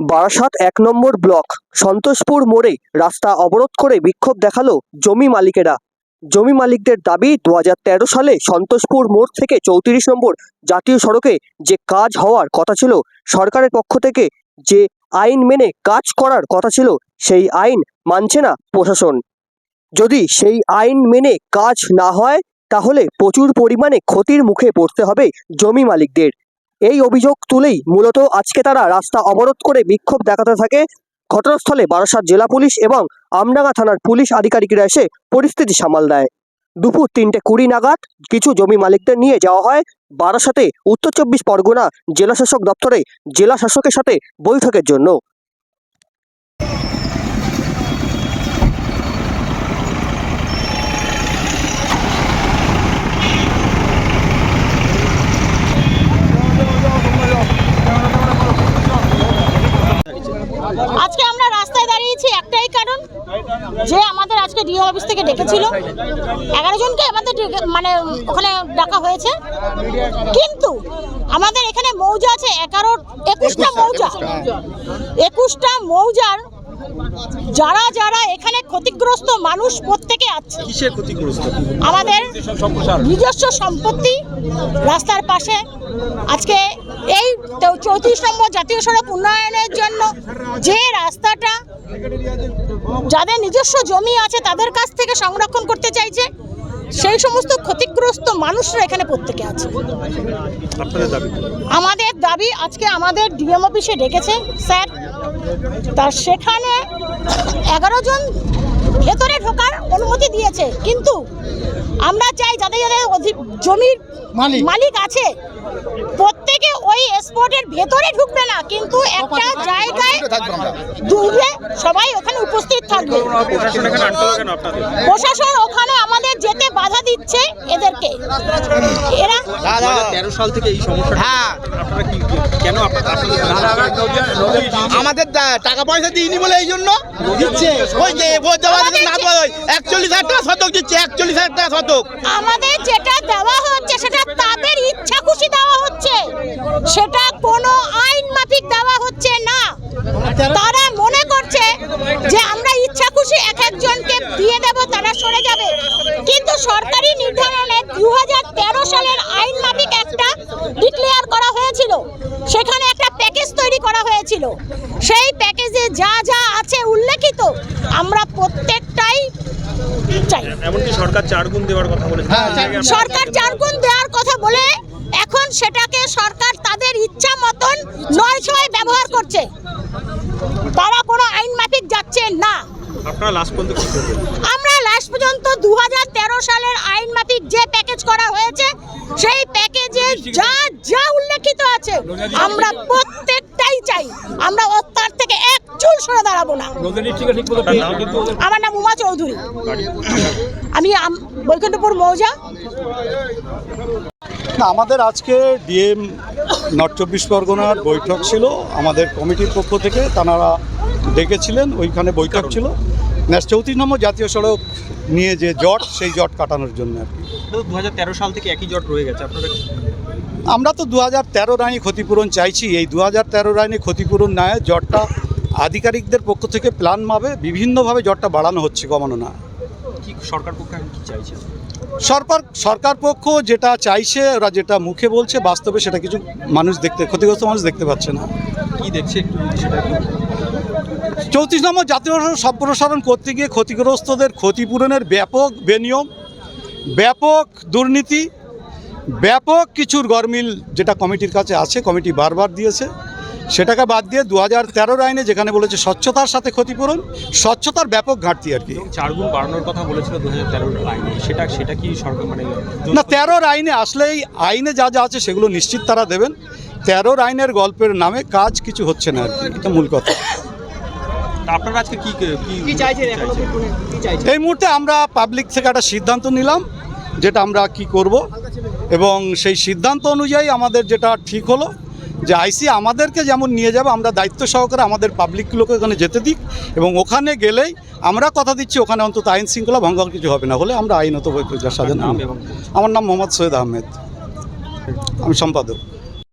বারাসাত এক নম্বর ব্লক। সন্তোষপুর মোড়ে রাস্তা অবরোধ করে বিক্ষোভ দেখাল জমি মালিকেরা। জমি মালিকদের দাবি দু হাজার তেরো সালে সন্তোষপুর মোড় থেকে চৌত্রিশ নম্বর জাতীয় সড়কে যে কাজ হওয়ার কথা ছিল, সরকারের পক্ষ থেকে যে আইন মেনে কাজ করার কথা ছিল, সেই আইন মানছে না প্রশাসন। যদি সেই আইন মেনে কাজ না হয়, তাহলে প্রচুর পরিমাণে ক্ষতির মুখে পড়তে হবে জমি মালিকদের। এই অভিযোগ তুলেই মূলত আজকে তারা রাস্তা অবরোধ করে বিক্ষোভ দেখাতে থাকে। ঘটনাস্থলে বারাসাত জেলা পুলিশ এবং আমডাঙ্গা থানার পুলিশ আধিকারিকরা এসে পরিস্থিতি সামাল দেয়। দুপুর তিনটে কুড়ি নাগাদ কিছু জমি মালিকদের নিয়ে যাওয়া হয়। বারাসাতে উত্তর চব্বিশ পরগনা জেলাশাসক দপ্তরে জেলা শাসকের সাথে বৈঠকের জন্য আজকে আমরা রাস্তায় দাঁড়িয়েছি একটাই কারণ যে আমাদের আজকে ডিও অফিস থেকে ডেকেছিল। এগারো জনকে আমাদের মানে ওখানে ডাকা হয়েছে। কিন্তু আমাদের এখানে মৌজা আছে এগারো একুশটা মৌজা। একুশটা মৌজার যারা যারা এখানে ক্ষতিগ্রস্ত মানুষ প্রত্যেকে আছে। কিসের ক্ষতিগ্রস্ত? আমাদের নিজস্ব সম্পত্তি রাস্তার পাশে। আজকে এই চৌত্রিশ নম্বর জাতীয় সড়ক উন্নয়নের জন্য যে রাস্তাটা যাদের নিজস্ব জমি আছে তাদের কাছ থেকে সংরক্ষণ করতে চাইছে সেই সমস্ত ক্ষতিগ্রস্ত মানুষরা এখানে প্রত্যেকে আছে। আমাদের দাবি আজকে আমাদের ডিএম অফিসে ডেকেছে স্যার। তার সেখানে এগারো জন ভেতরে ঢোকার অনুমতি দিয়েছে। কিন্তু আমরা চাই যাদের যাদের অধিক জমির মালিক। মালিক আছে। প্রত্যেকে ওই স্পটের ভেতরে ঢুকবে না কিন্তু একটা জায়গায় দূরে সবাই ওখানে উপস্থিত থাকবে। প্রশাসন এখানে আটকে কেন আপনাদের? প্রশাসন ওখানে আমাদের যেতে বাধা দিচ্ছে এদেরকে। এরা তেরো সাল থেকে এই সমস্যা হ্যাঁ। কেন আমাদের টাকা পয়সা দিইনি বলে এই জন্য দিচ্ছে। ওই যে একচল্লিশ হাজার টাকা শতক দিচ্ছে একচল্লিশ হাজার টাকা শতক। আমাদের যেটা দেওয়া হচ্ছে সেটা তাদের ইচ্ছা খুশি দেওয়া হচ্ছে সেটা কোনো আইন মাফিক দেওয়া হচ্ছে না তারা মনে করছে যে আমরা ইচ্ছা খুশি এক একজনকে দিয়ে দেব তারা সরে যাবে কিন্তু সরকারি নির্ধারণে দু হাজার তেরো সালের আইন মাফিক একটা ডিক্লেয়ার করা হয়েছিল। সেখানে একটা প্যাকেজ তৈরি করা হয়েছিল। সেই প্যাকেজে যা যা আছে উল্লেখিত আমরা প্রত্যেকটাই চাই। এমনকি সরকার চার গুণ দেওয়ার কথা বলেছে। সরকার চার গুণ দেওয়ার কথা বলে এখন সেটাকে সরকার তাদের ইচ্ছা মতন নয় ছয় ব্যবহার করছে। তারা কোনো আইন মাফিক যাচ্ছে না। আপনারা লাস্ট পর্যন্ত কি করবেন আমরা লাস্ট পর্যন্ত দু সালের আইন মাফিক যে প্যাকেজ করা হয়েছে সেই প্যাকেজে যা যা উল্লেখিত আছে আমরা প্রত্যেকটাই চাই। আমরা ও তার থেকে এক চুল সরে দাঁড়াবো না। আমার নাম উমা চৌধুরী। আমি বৈকুণ্ঠপুর মৌজা। আমাদের আজকে ডিএম নর্থ চব্বিশ পরগনার বৈঠক ছিল। আমাদের কমিটির পক্ষ থেকে তারা ডেকেছিলেন ওইখানে বৈঠক ছিল। চৌত্রিশ নম্বর জাতীয় সড়ক নিয়ে যে জট সেই জট কাটানোর জন্য আর কি। দু হাজার তেরো সাল থেকে একই জট রয়ে গেছে আপনারা আমরা তো দু হাজার তেরো আইনে ক্ষতিপূরণ চাইছি। এই দু হাজার তেরো আইনে ক্ষতিপূরণ নেয় জটটা আধিকারিকদের পক্ষ থেকে প্ল্যান ভাবে বিভিন্নভাবে জটটা বাড়ানো হচ্ছে কমানো না। সরকার পক্ষ কি চাইছে? সরকার সরকার পক্ষ যেটা চাইছে ওরা যেটা মুখে বলছে বাস্তবে সেটা কিছু মানুষ দেখতে ক্ষতিগ্রস্ত মানুষ দেখতে পাচ্ছে না। কি দেখছে সেটা একটু চৌত্রিশ নম্বর জাতীয় সম্প্রসারণ করতে গিয়ে ক্ষতিগ্রস্তদের ক্ষতিপূরণের ব্যাপক বেনিয়ম ব্যাপক দুর্নীতি ব্যাপক কিছুর গরমিল যেটা কমিটির কাছে আছে কমিটি বারবার দিয়েছে। সেটাকে বাদ দিয়ে দু হাজার তেরোর আইনে যেখানে বলেছে স্বচ্ছতার সাথে ক্ষতিপূরণ স্বচ্ছতার ব্যাপক ঘাটতি আর কি। এবং চার গুণ বাড়ানোর কথা বলেছিল দু হাজার আইনে। সেটা সেটা কি সরকার মানে না তেরোর আইনে আসলেই আইনে যা যা আছে সেগুলো নিশ্চিত তারা দেবেন। তেরোর আইনের গল্পের নামে কাজ কিছু হচ্ছে না আর কি এটা মূল কথা। আপনারা আজকে কি কি কি চাইছেন এই মুহূর্তে আমরা পাবলিক থেকে একটা সিদ্ধান্ত নিলাম যেটা আমরা কি করব। এবং সেই সিদ্ধান্ত অনুযায়ী আমাদের যেটা ঠিক হলো যে আইসি আমাদেরকে যেমন নিয়ে যাবে আমরা দায়িত্ব সহকারে আমাদের পাবলিকগুলোকে ওখানে যেতে দিক এবং ওখানে গেলেই আমরা কথা দিচ্ছি ওখানে অন্তত আইন শৃঙ্খলা ভঙ্গ কিছু হবে না হলে আমরা আইনত এবং আমার নাম মোহাম্মদ সৈয়দ আহমেদ। আমি সম্পাদক।